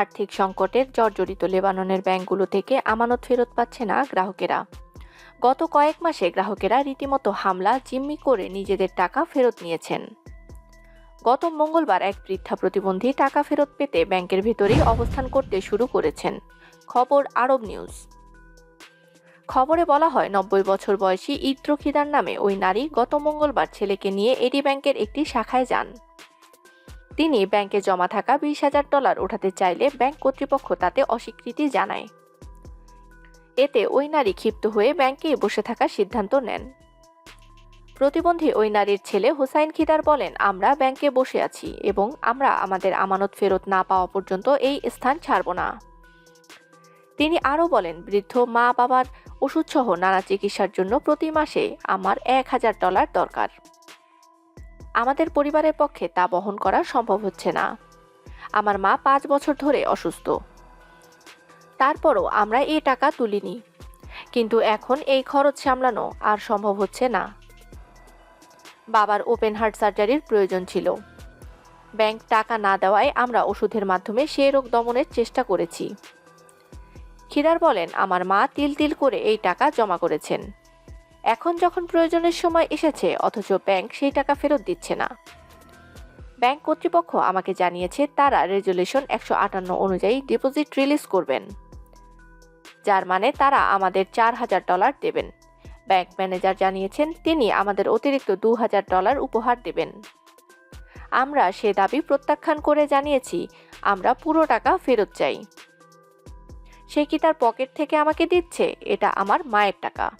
আর্থিক সংকটের জর্জরিত লেবাননের ব্যাংকগুলো থেকে আমানত ফেরত পাচ্ছে না গ্রাহকেরা। গত কয়েক মাসে গ্রাহকেরা রীতিমতো হামলা, জিম্মি করে নিজেদের টাকা ফেরত নিয়েছেন। গত মঙ্গলবার এক বৃদ্ধা প্রতিবন্ধী টাকা ফেরত পেতে ব্যাংকের ভিতরেই অবস্থান করতে শুরু করেছেন। খবর আরব নিউজ। খবরে বলা হয়, নব্বই বছর বয়সী ইদ্রখিদার নামে ওই নারী গত মঙ্গলবার ছেলেকে নিয়ে এডি ব্যাংকের একটি শাখায় যান। তিনি ব্যাংকে জমা থাকা বিশ হাজার ডলার ওঠাতে চাইলে ব্যাংক কর্তৃপক্ষ তাতে অস্বীকৃতি জানায়। এতে ওই নারী ক্ষিপ্ত হয়ে ব্যাংকে বসে থাকার সিদ্ধান্ত নেন। প্রতিবন্ধী ওই নারীর ছেলে হুসাইন খিদার বলেন, আমরা ব্যাংকে বসে আছি এবং আমরা আমাদের আমানত ফেরত না পাওয়া পর্যন্ত এই স্থান ছাড়ব না। তিনি আরও বলেন, বৃদ্ধ মা বাবার ওষুধসহ নানা চিকিৎসার জন্য প্রতি মাসে আমার এক হাজার ডলার দরকার। আমাদের পরিবারের পক্ষে তা বহন করা সম্ভব হচ্ছে না। আমার মা পাঁচ বছর ধরে অসুস্থ। তারপরও আমরা এই টাকা তুলিনি। কিন্তু এখন এই খরচ সামলানো আর সম্ভব হচ্ছে না। বাবার ওপেন হার্ট সার্জারির প্রয়োজন ছিল। ব্যাংক টাকা না দেওয়ায় আমরা ওষুধের মাধ্যমে সে রোগ দমনের চেষ্টা করেছি। খিদার বলেন, আমার মা তিল তিল করে এই টাকা জমা করেছেন। এখন যখন প্রয়োজনের সময় এসেছে, অথচ ব্যাংক সেই টাকা ফেরত দিচ্ছে না। ব্যাংক কর্তৃপক্ষ আমাকে জানিয়েছে, তারা রেজুলেশন একশো আটান্ন অনুযায়ী ডিপোজিট রিলিজ করবেন। যার মানে তারা আমাদের চার হাজার ডলার দেবেন। ব্যাংক ম্যানেজার জানিয়েছেন, তিনি আমাদের অতিরিক্ত দু হাজার ডলার উপহার দেবেন। আমরা সে দাবি প্রত্যাখ্যান করে জানিয়েছি, আমরা পুরো টাকা ফেরত চাই। সে কি তার পকেট থেকে আমাকে দিচ্ছে? এটা আমার মায়ের টাকা।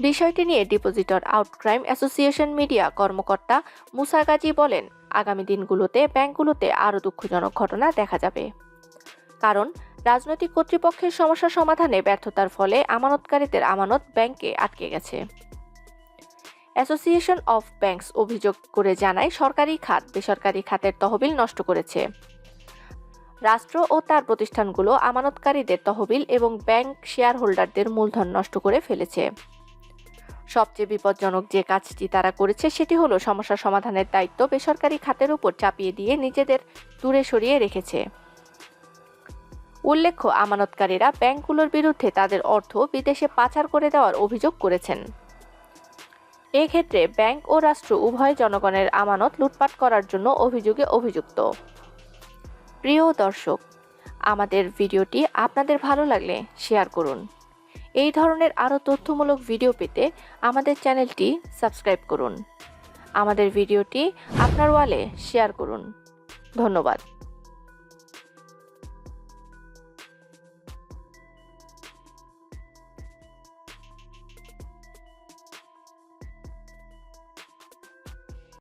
বিষয়টি নিয়ে ডিপোজিটর আউটক্রাইম অ্যাসোসিয়েশন মিডিয়া কর্মকর্তা মুসা গাজী বলেন, আগামী দিনগুলোতে ব্যাংকগুলোতে আরও দুঃখজনক ঘটনা দেখা যাবে। কারণ, রাজনৈতিক কর্তৃপক্ষের সমস্যা সমাধানে ব্যর্থতার ফলে আমানতকারীদের আমানত ব্যাংকে আটকে গেছে। অ্যাসোসিয়েশন অফ ব্যাংকস অভিযোগ করে জানায়, সরকারি খাত বেসরকারি খাতের তহবিল নষ্ট করেছে। রাষ্ট্র ও তার প্রতিষ্ঠানগুলো আমানতকারীদের তহবিল এবং ব্যাংক শেয়ার হোল্ডারদের মূলধন নষ্ট করে ফেলেছে। সবচেয়ে বিপজ্জনক যে কাজটি তারা করেছে সেটি হলো সমস্যা সমাধানের দায়িত্ব বেসরকারি খাতের উপর চাপিয়ে দিয়ে নিজেদের দূরে সরিয়ে রেখেছে। উল্লেখ্য, আমানতকারীরা ব্যাংকগুলোর বিরুদ্ধে তাদের অর্থ বিদেশে পাচার করে দেওয়ার অভিযোগ করেছেন। এক্ষেত্রে ব্যাংক ও রাষ্ট্র উভয় জনগণের আমানত লুটপাট করার জন্য অভিযোগে অভিযুক্ত। প্রিয় দর্শক, আমাদের ভিডিওটি আপনাদের ভালো লাগলে শেয়ার করুন। এই ধরনের আরও তথ্যমূলক ভিডিও পেতে আমাদের চ্যানেলটি সাবস্ক্রাইব করুন। আমাদের ভিডিওটি আপনার ওয়ালে শেয়ার করুন। ধন্যবাদ।